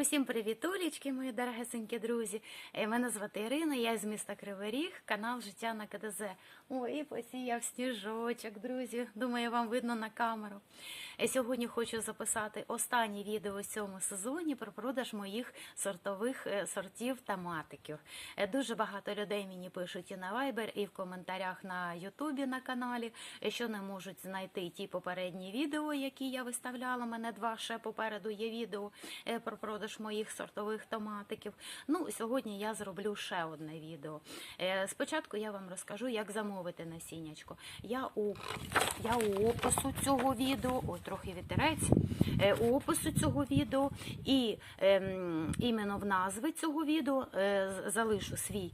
Усім привіт, Олічки, мої дорогесенькі друзі. Е, Мене звати Ірина, я з міста Кривий Ріг, канал Життя на КДЗ. Ой, посіяв сніжочок, друзі. Думаю, вам видно на камеру. Е, Сьогодні хочу записати останнє відео у цьому сезоні про продаж моїх сортових е, сортів та матиків. Дуже багато людей мені пишуть і на Viber, і в коментарях на Ютубі на каналі, що не можуть знайти ті попередні відео, які я виставляла. У мене два ще попереду є відео про продаж моїх сортових томатиків. Ну, сьогодні я зроблю ще одне відео. Е, Спочатку я вам розкажу, як замовити насіннячко. Я у, я у опису цього відео, ой, трохи вітерець, е, у опису цього відео і ем, іменно в назви цього відео е, залишу свій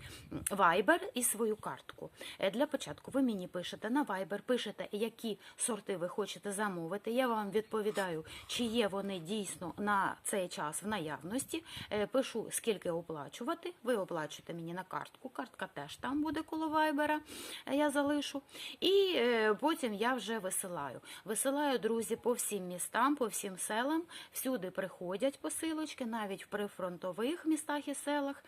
Viber і свою картку. Для початку ви мені пишете на Viber, пишете, які сорти ви хочете замовити. Я вам відповідаю, чи є вони дійсно на цей час в наявності. Е, Пишу, скільки оплачувати. Ви оплачуєте мені на картку. Картка теж там буде коло Viber, е, я залишу. І е, потім я вже висилаю. Висилаю, друзі, по всім містам, по всім селам. Всюди приходять посилочки, навіть в прифронтових містах і селах.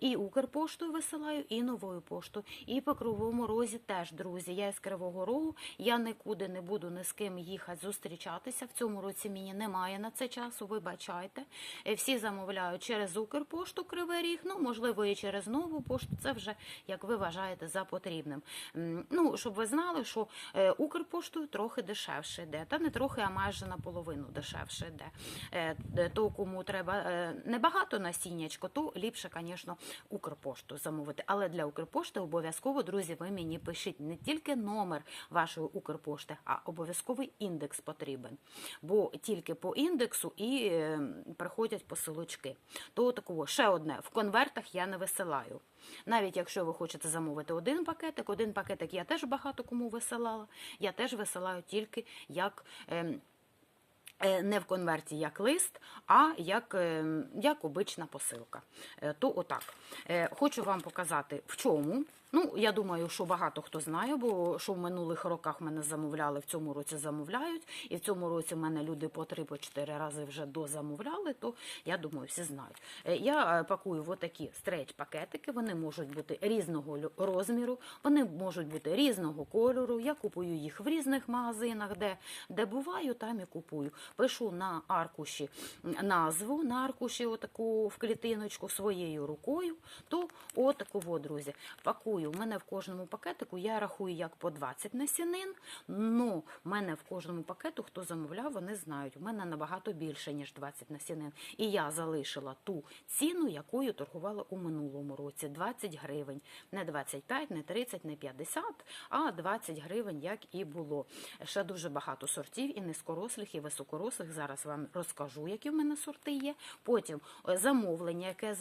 І Укрпоштою висилаю, і новою поштою. І по Кривому Розі теж, друзі. Я із Кривого Рогу, я нікуди не буду ні з ким їхати зустрічатися. В цьому році мені немає на це часу, вибачайте. Е, Всі замовляють через Укрпошту Кривий Ріг, ну, можливо, і через нову пошту. Це вже, як ви вважаєте, за потрібним. Ну, щоб ви знали, що е, Укрпоштою трохи дешевше йде, та не трохи, а майже наполовину дешевше йде. Е, То, кому треба небагато насіннячко, то ліпше, звісно, Укрпошту замовити. Але для Укрпошти обов'язково, друзі, ви мені пишіть не тільки номер вашої Укрпошти, а обов'язковий індекс потрібен. Бо тільки по індексу і е, приходять посилочки. То такого ще одне в конвертах я не висилаю. Навіть якщо ви хочете замовити один пакетик, один пакетик я теж багато кому висилала. Я теж висилаю тільки як. ем, е, Не в конверті як лист, а як, е, як обична посилка. Е, То отак. Е, Хочу вам показати в чому. Ну, я думаю, що багато хто знає, бо що в минулих роках мене замовляли, в цьому році замовляють, і в цьому році мене люди по 3-4 рази вже дозамовляли, то я думаю, всі знають. Е, Я е, пакую в отакі стреч-пакетики, вони можуть бути різного розміру, вони можуть бути різного кольору. Я купую їх в різних магазинах, де, де буваю, там і купую. Пишу на аркуші назву, на аркуші отаку в клітиночку своєю рукою, то отаку, друзі, пакую. У мене в кожному пакетику я рахую як по 20 насінин, но в мене в кожному пакету, хто замовляв, вони знають, у мене набагато більше, ніж 20 насінин. І я залишила ту ціну, якою торгувала у минулому році 20 гривень. Не 25, не 30, не 50, а 20 гривень, як і було. Ще дуже багато сортів і низькорослих, і високорослих. Зараз вам розкажу, які в мене сорти є. Потім е, замовлення, яке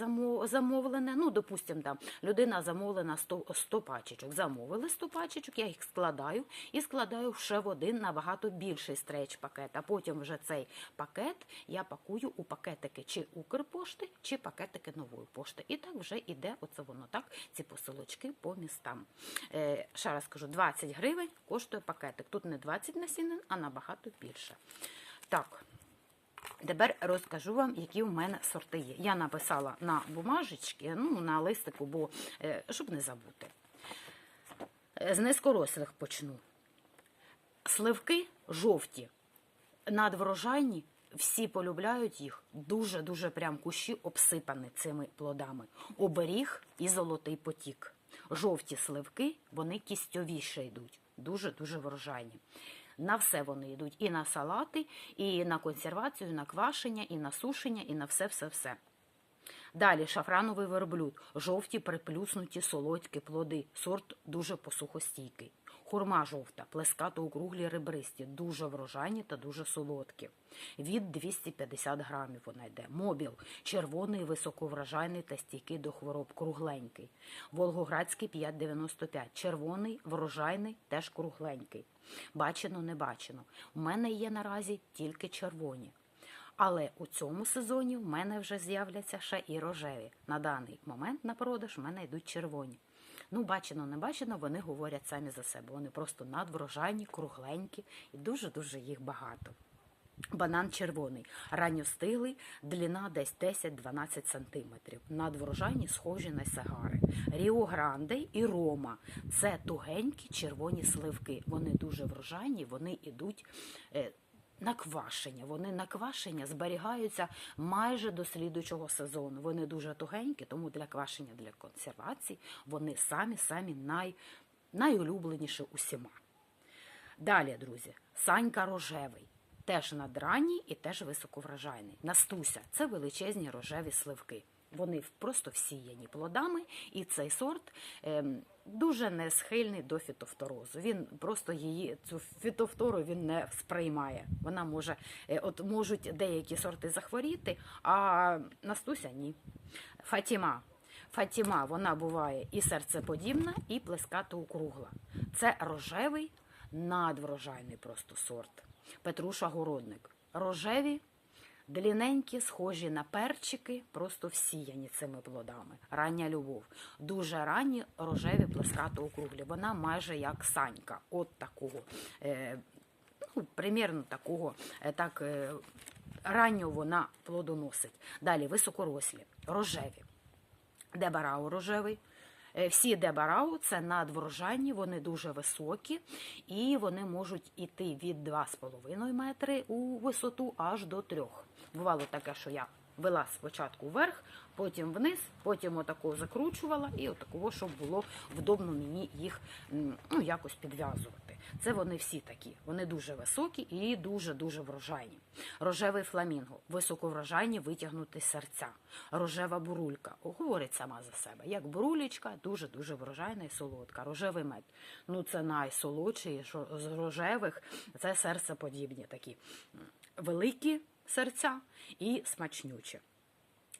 замовлене. Ну, допустимо, там людина замовлена 100, 100 пачечок. Замовили 100 пачечок, я їх складаю і складаю ще в один набагато більший стреч пакет. А потім вже цей пакет я пакую у пакетики чи Укрпошти, чи пакетики нової пошти. І так вже іде оце воно так, ці посилочки по містам. Е, ще раз кажу, 20 гривень коштує пакетик. Тут не 20 насінин, а набагато більше. Так. Тепер розкажу вам, які в мене сорти є. Я написала на бумажечки, ну, на листику, бо е, щоб не забути. Е, З низькорослих почну. Сливки жовті, надврожайні, всі полюбляють їх. Дуже-дуже прям кущі обсипані цими плодами. Оберіг і золотий потік. Жовті сливки, вони кістьовіше йдуть. Дуже-дуже врожайні. На все вони йдуть. І на салати, і на консервацію, і на квашення, і на сушення, і на все-все-все. Далі шафрановий верблюд, жовті приплюснуті солодкі плоди, сорт дуже посухостійкий. Хурма жовта, плескато округлі ребристі, дуже врожайні та дуже солодкі. Від 250 грамів вона йде. Мобіл, червоний, високоврожайний та стійкий до хвороб, кругленький. Волгоградський 5,95, червоний, врожайний, теж кругленький. Бачено, не бачено. У мене є наразі тільки червоні. Але у цьому сезоні в мене вже з'являться ще і рожеві. На даний момент на продаж в мене йдуть червоні. Ну, бачено, не бачено, вони говорять самі за себе. Вони просто надврожайні, кругленькі і дуже-дуже їх багато. Банан червоний, ранньостиглий, длина десь 10-12 см. Надврожайні схожі на сигари. Ріо Гранде і Рома це тугенькі червоні сливки. Вони дуже врожайні, вони йдуть е, на квашення. Вони на квашення зберігаються майже до слідучого сезону. Вони дуже тугенькі, тому для квашення, для консервації вони самі-самі най, найулюбленіші усіма. Далі, друзі, Санька рожевий. Теж надранній і теж високоврожайний. Настуся це величезні рожеві сливки. Вони просто всіяні плодами, і цей сорт ем, дуже не схильний до фітофторозу. Він просто її цю фітофтору він не сприймає. Вона може, е, от можуть деякі сорти захворіти, а Настуся ні. Фатіма. Фатіма вона буває і серцеподібна, і плескато округла. Це рожевий надврожайний просто сорт. Петруша Городник. Рожеві, длінненькі, схожі на перчики, просто всіяні цими плодами. Рання любов. Дуже ранні рожеві плескато округлі. Вона майже як санька. От такого. Е, ну, примірно такого. Е, так, е, ранньо вона плодоносить. Далі високорослі, рожеві. Дебарау рожевий. Е, Всі дебарау це надврожайні, вони дуже високі і вони можуть іти від 2,5 метри у висоту аж до 3. Бувало таке, що я вела спочатку вверх, потім вниз, потім отако закручувала і отакого, щоб було вдобно мені їх ну, якось підв'язувати. Це вони всі такі. Вони дуже високі і дуже-дуже врожайні. Рожевий фламінго, високоврожайні витягнути серця. Рожева бурулька, говорить сама за себе. Як бурулечка, дуже-дуже врожайна і солодка. Рожевий мед. Ну це найсолодший з рожевих. Це серцеподібні такі великі серця і смачнючі.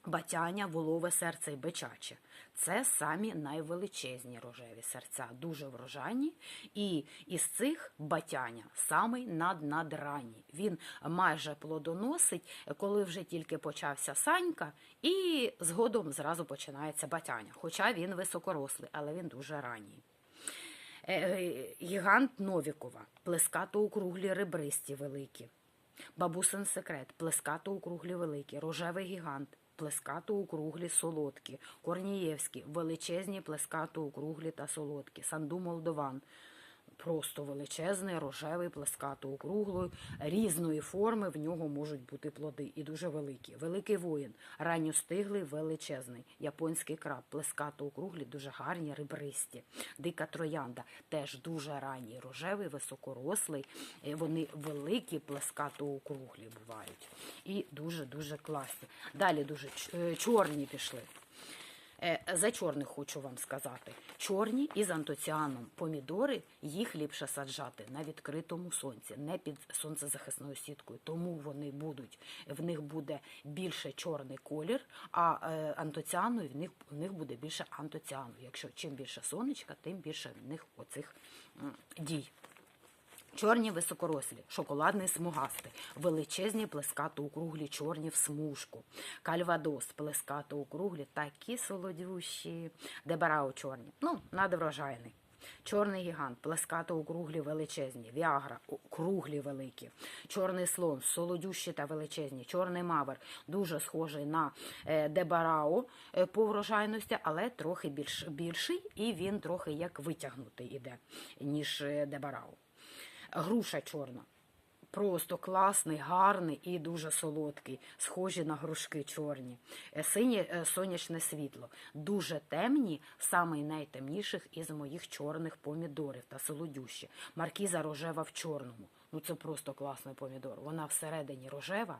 Батяня, волове серце і бичаче. Це самі найвеличезні рожеві серця, дуже врожайні. І із цих батяня самий наднадранній. Він майже плодоносить, коли вже тільки почався санька, і згодом зразу починається батяня. Хоча він високорослий, але він дуже ранній. Е, Гігант Новікова, плескато округлі ребристі великі. Бабусин секрет, плескато округлі великі, рожевий гігант, плескато округлі солодкі, Корнієвські, величезні плескато округлі та солодкі, Санду Молдован. Просто величезний, рожевий, плескато округлий, різної форми в нього можуть бути плоди і дуже великі. Великий воїн, ранньостиглий, величезний, японський краб, плескато округлі, дуже гарні, ребристі. Дика троянда теж дуже ранній, рожевий, високорослий. Е, Вони великі, плескато округлі бувають. І дуже-дуже класні. Далі дуже е, чорні пішли. Е, За чорних хочу вам сказати. Чорні із антоціаном помідори їх ліпше саджати на відкритому сонці, не під сонцезахисною сіткою. Тому вони будуть, в них буде більше чорний колір, а е, антоціану в них, в них буде більше антоціану. Якщо чим більше сонечка, тим більше в них оцих дій. Чорні високорослі, шоколадний смугастий, величезні плескато округлі, чорні в смужку, кальвадос, плескато округлі, такі солодющі, дебарао чорні, ну, надврожайний. Чорний гігант, плескато округлі величезні, віагра, о- круглі великі, чорний слон, солодющі та величезні, чорний мавер, дуже схожий на е, дебарао е, по врожайності, але трохи більш, більший, і він трохи як витягнутий іде, ніж е, дебарао. Груша чорна. Просто класний, гарний і дуже солодкий, схожі на грушки чорні. Е, Синє е, сонячне світло. Дуже темні, самий найтемніших із моїх чорних помідорів та солодющі. Маркіза рожева в чорному. Ну це просто класний помідор. Вона всередині рожева,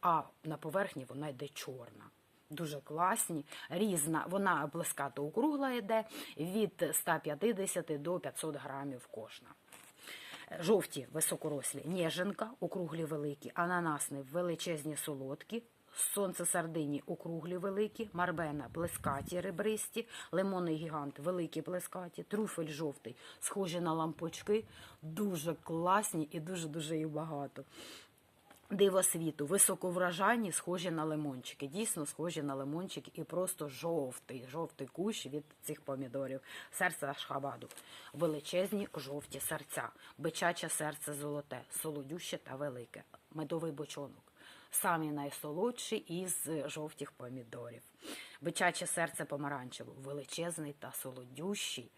а на поверхні вона йде чорна. Дуже класні, різна. Вона блискато округла йде від 150 до 500 грамів кожна. Жовті високорослі, ніженка, округлі великі, ананасни величезні солодкі, сонце сардині округлі великі, марбена блискаті ребристі, лимонний гігант великі блискаті, трюфель жовтий, схожі на лампочки, дуже класні і дуже-дуже їх багато. Диво світу, високовражайні, схожі на лимончики. Дійсно схожі на лимончики і просто жовтий, жовтий кущ від цих помідорів. Серце Ашхабаду. Величезні жовті серця, бичаче серце золоте, солодюще та велике. медовий бочонок. Самі найсолодші із жовтих помідорів. Бичаче серце помаранчево, величезний та солодющий.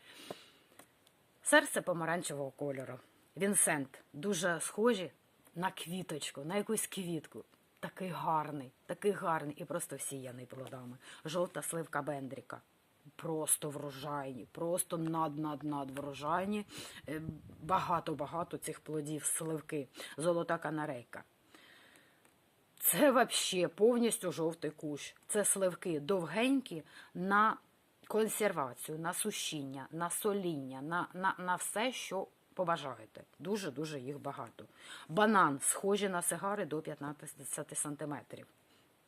Серце помаранчевого кольору. Вінсент дуже схожі на квіточку, на якусь квітку. Такий гарний, такий гарний і просто всіяний плодами. Жовта сливка Бендріка. Просто врожайні, просто над-над-над врожайні. Е, Багато-багато цих плодів сливки. Золота канарейка. Це взагалі повністю жовтий кущ. Це сливки довгенькі на консервацію, на сушіння, на соління, на, на, на все, що побажаєте. Дуже-дуже їх багато. Банан схожі на сигари до 15 сантиметрів.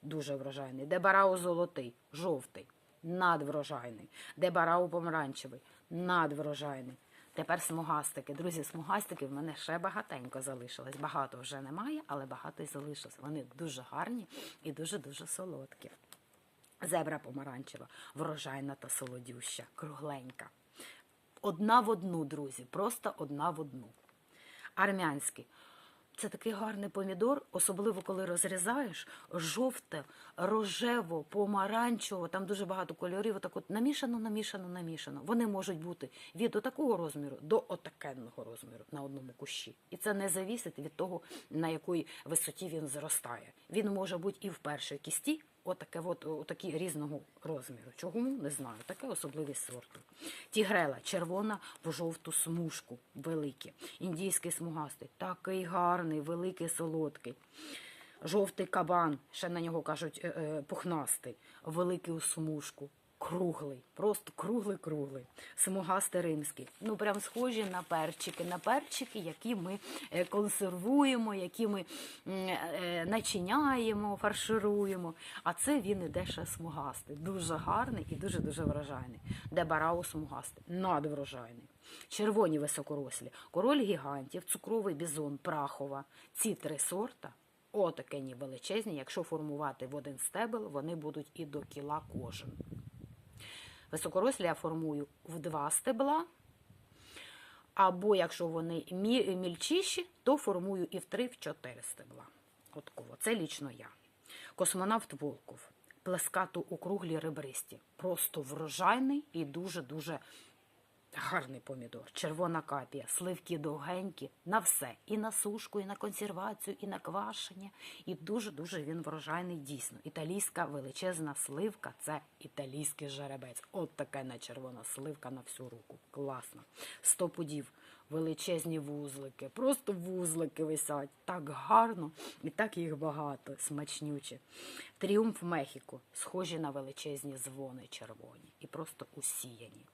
Дуже врожайний. Дебарау золотий, жовтий, надврожайний. Дебарау помаранчевий, надврожайний. Тепер смугастики. Друзі, смугастики в мене ще багатенько залишилось. Багато вже немає, але багато й залишилось. Вони дуже гарні і дуже-дуже солодкі. Зебра помаранчева, врожайна та солодюща, кругленька. Одна в одну, друзі, просто одна в одну. Армянський. Це такий гарний помідор, особливо коли розрізаєш жовте, рожево, помаранчево, там дуже багато кольорів, отак от намішано, намішано, намішано. Вони можуть бути від отакого розміру до отакенного розміру на одному кущі. І це не завісить від того, на якій висоті він зростає. Він може бути і в першій кісті, отаке от, отакі різного розміру. Чого Не знаю. Таке особливість сорту. Тігрела червона в жовту смужку, великі. Індійський смугастий, такий гарний, великий, солодкий. Жовтий кабан, ще на нього кажуть е, е, пухнастий, великий у смужку. Круглий, просто круглий-круглий. Смугастий римський. Ну, прям схожі на перчики, на перчики, які ми е, консервуємо, які ми е, начиняємо, фаршируємо. А це він іде ще смугастий. Дуже гарний і дуже-дуже врожайний. Де барау смугастий, надврожайний. Червоні високорослі, король гігантів, цукровий бізон, прахова. Ці три сорта отакені величезні. Якщо формувати в один стебел, вони будуть і до кіла кожен. Високорослі я формую в два стебла. Або якщо вони мільчіші, то формую і в три, в чотири стебла. От кого. Це лічно я. Космонавт Волков. Плескату округлі ребристі. Просто врожайний і дуже-дуже гарний помідор. Червона капія, сливки довгенькі, на все. І на сушку, і на консервацію, і на квашення. І дуже-дуже він врожайний дійсно. Італійська величезна сливка це італійський жеребець. От така на червона сливка на всю руку. Класно. Сто пудів. Величезні вузлики, просто вузлики висять. Так гарно і так їх багато, смачнючі. Тріумф Мехіко, схожі на величезні дзвони червоні і просто усіяні.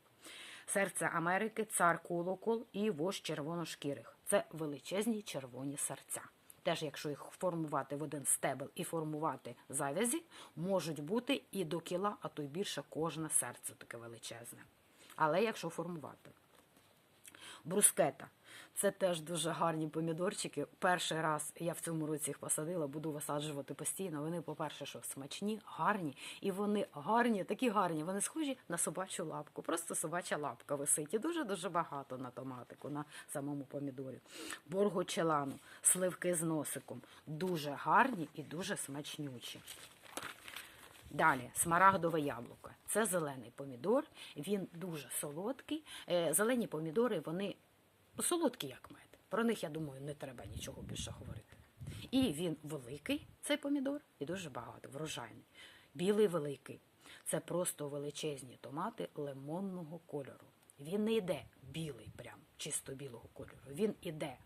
Серце Америки, цар колокол і вождь червоношкірих. Це величезні червоні серця. Теж, якщо їх формувати в один стебел і формувати завязі, можуть бути і до кіла, а то й більше кожне серце таке величезне. Але якщо формувати. Брускета. Це теж дуже гарні помідорчики. Перший раз я в цьому році їх посадила, буду висаджувати постійно. Вони, по-перше, що смачні, гарні, і вони гарні, такі гарні. Вони схожі на собачу лапку. Просто собача лапка висить. І дуже-дуже багато на томатику, на самому помідорі. Боргочелану, сливки з носиком. Дуже гарні і дуже смачнючі. Далі смарагдове яблуко. Це зелений помідор. Він дуже солодкий. Е, Зелені помідори вони солодкі, як мед. Про них, я думаю, не треба нічого більше говорити. І він великий, цей помідор, і дуже багато, врожайний. Білий великий. Це просто величезні томати лимонного кольору. Він не йде білий, прям чисто білого кольору. Він іде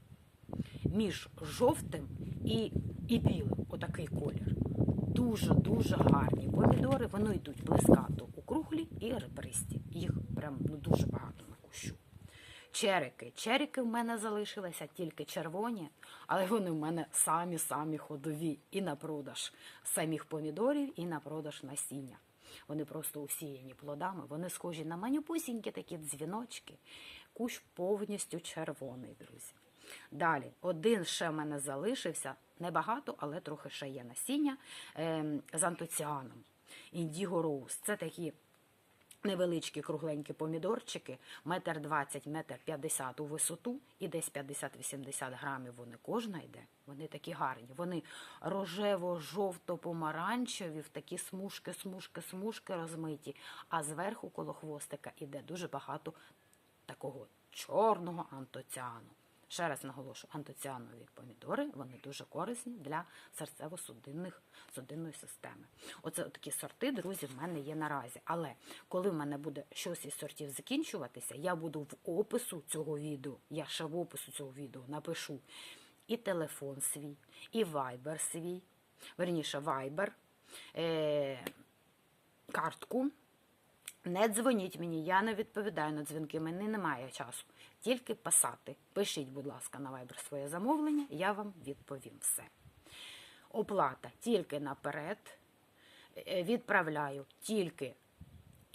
між жовтим і, і білим, отакий колір. Дуже-дуже гарні помідори. Вони йдуть блискато округлі і ребристі. Їх прям ну, дуже багато на кущу. Черики. Черики в мене залишилися тільки червоні, але вони в мене самі-самі ходові і на продаж самих помідорів, і на продаж насіння. Вони просто усіяні плодами, вони схожі на манюпусінькі такі дзвіночки. Кущ повністю червоний, друзі. Далі, один ще в мене залишився, небагато, але трохи ще є насіння ем, з антоціаном. Індіго роуз. Це такі Невеличкі кругленькі помідорчики, метр двадцять, метр п'ятдесят у висоту і десь 50-80 грамів вони кожна йде. Вони такі гарні. Вони рожево-жовто-помаранчеві, в такі смужки, смужки, смужки розмиті, а зверху коло хвостика іде дуже багато такого чорного антоціану. Ще раз наголошу, антоціанові помідори вони дуже корисні для серцево-судинних судинної системи. Оце такі сорти, друзі, в мене є наразі. Але коли в мене буде щось із сортів закінчуватися, я буду в опису цього відео, я ще в опису цього відео напишу і телефон свій, і вайбер свій, верніше вайбер, е- картку. Не дзвоніть мені, я не відповідаю на дзвінки, мені немає часу. Тільки писати. Пишіть, будь ласка, на Viber своє замовлення, я вам відповім все. Оплата тільки наперед. Е, Відправляю тільки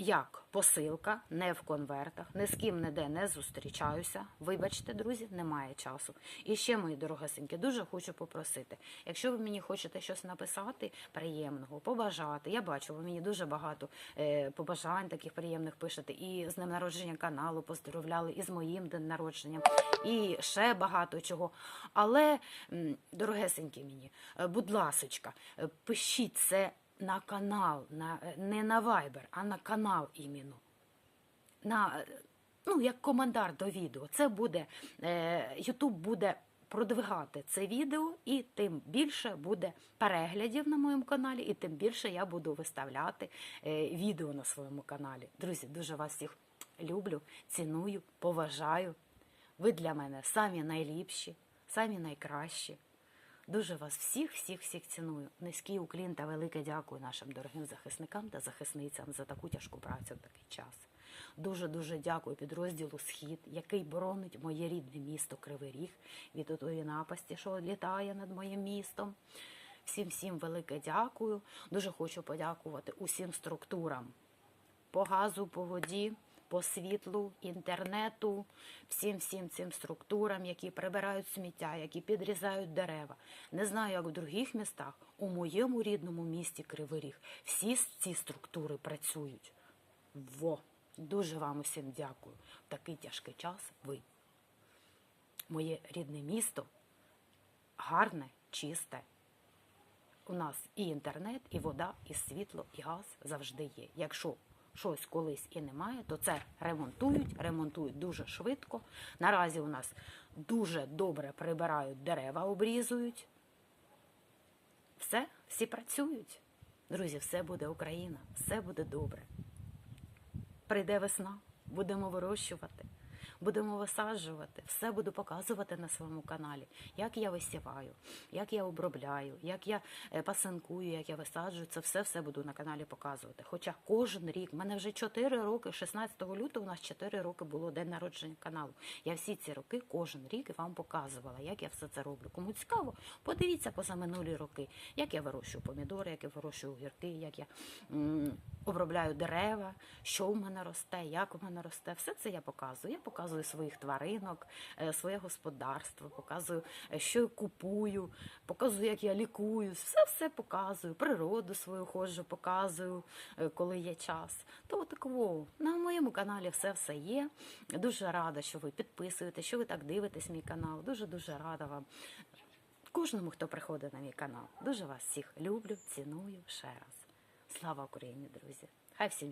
як посилка, не в конвертах, ні з ким ніде не зустрічаюся. Вибачте, друзі, немає часу. І ще, мої дорогесенькі, дуже хочу попросити, якщо ви мені хочете щось написати приємного, побажати. Я бачу, ви мені дуже багато е, побажань таких приємних пишете. І з днем народження каналу поздоровляли, і з моїм днем народженням, і ще багато чого. Але, дорогесенькі мені, е, будь ласочка, е, пишіть це на канал, на, е, не на Viber, а на канал іменно. На, е, ну, як коментар до відео. Це буде, е, YouTube буде продвигати це відео, і тим більше буде переглядів на моєму каналі, і тим більше я буду виставляти відео на своєму каналі. Друзі, дуже вас всіх люблю, ціную, поважаю. Ви для мене самі найліпші, самі найкращі. Дуже вас всіх, всіх, всіх ціную. Низький уклін та велике дякую нашим дорогим захисникам та захисницям за таку тяжку працю в такий час. Дуже дуже дякую підрозділу Схід, який боронить моє рідне місто Кривий Ріг від отої напасті, що літає над моїм містом. Всім всім велике дякую. Дуже хочу подякувати усім структурам по газу, по воді, по світлу, інтернету, всім всім цим структурам, які прибирають сміття, які підрізають дерева. Не знаю, як в других містах. У моєму рідному місті Кривий Ріг всі ці структури працюють. Во! Дуже вам усім дякую. В такий тяжкий час ви. Моє рідне місто гарне, чисте. У нас і інтернет, і вода, і світло, і газ завжди є. Якщо щось колись і немає, то це ремонтують, ремонтують дуже швидко. Наразі у нас дуже добре прибирають дерева, обрізують. Все, всі працюють. Друзі, все буде Україна, все буде добре. Прийде весна, будемо вирощувати, будемо висаджувати, все буду показувати на своєму каналі, як я висіваю, як я обробляю, як я е, пасинкую, як я висаджую. Це все все буду на каналі показувати. Хоча кожен рік, в мене вже 4 роки, 16 лютого у нас 4 роки було день народження каналу. Я всі ці роки, кожен рік вам показувала, як я все це роблю. Кому цікаво, подивіться позаминулі роки, як я вирощую помідори, як я вирощую огірки, як я обробляю дерева, що в мене росте, як в мене росте. Все це я показую. Я показую своїх тваринок, е, своє господарство, показую, е, що я купую, показую, як я лікую. Все все показую. Природу свою ходжу, показую, е, коли є час. То такого на моєму каналі все все є. Дуже рада, що ви підписуєте, що ви так дивитесь мій канал. Дуже дуже рада вам. Кожному, хто приходить на мій канал. Дуже вас всіх люблю, ціную ще раз. Слава Україні, друзі! Хай всім